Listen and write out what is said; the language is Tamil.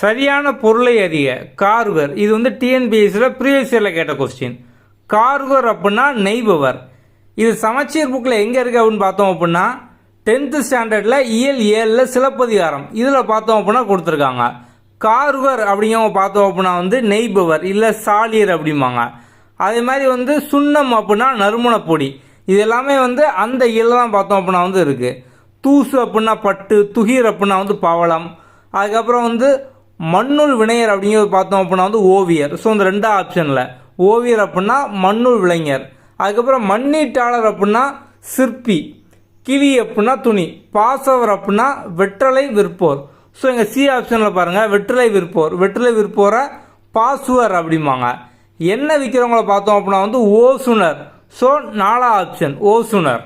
சரியான பொருளை அறிய கார்வர் இது வந்து டிஎன்பிஎஸ்சியில் ப்ரீவியஸ் இயரில் கேட்ட கொஸ்டின் கார்வர் அப்படின்னா நெய்பவர். இது சமச்சீர் புக்கில் எங்கே இருக்குது அப்படின்னு பார்த்தோம் அப்படின்னா டென்த்து ஸ்டாண்டர்டில் இயல் ஏழில் சிலப்பதிகாரம். இதில் பார்த்தோம் அப்படின்னா கொடுத்துருக்காங்க. கார்வர் அப்படிங்கிறவங்க பார்த்தோம் அப்படின்னா வந்து நெய்பவர் இல்லை சாலியர் அப்படிம்பாங்க. அதே மாதிரி வந்து சுண்ணம் அப்படின்னா நறுமணப்பொடி. இது எல்லாமே வந்து அந்த இயலில் தான் பார்த்தோம் அப்படின்னா வந்து இருக்குது தூசு அப்படின்னா பட்டு துகிர் அப்படின்னா வந்து பவளம். அதுக்கப்புறம் வந்து மண்ணுள் வினையர் அப்படிங்கிறது பார்த்தோம் அப்படின்னா வந்து ஓவியர். ஸோ இந்த ரெண்டா ஆப்ஷனில் ஓவியர் அப்படின்னா மண்ணுள் விளைஞர். அதுக்கப்புறம் மண்ணீட்டாளர் அப்படின்னா சிற்பி. கிளி அப்படின்னா துணி. பாசவர் அப்படின்னா வெற்றலை விற்போர். ஸோ எங்கள் சி ஆப்ஷனில் பாருங்கள் வெற்றிலை விற்போர். வெற்றிலை விற்போரை பாசுவர் அப்படிம்பாங்க. என்ன விற்கிறவங்கள பார்த்தோம் அப்படின்னா வந்து ஓசுனர். ஸோ நாலா ஆப்ஷன் ஓசுனர்.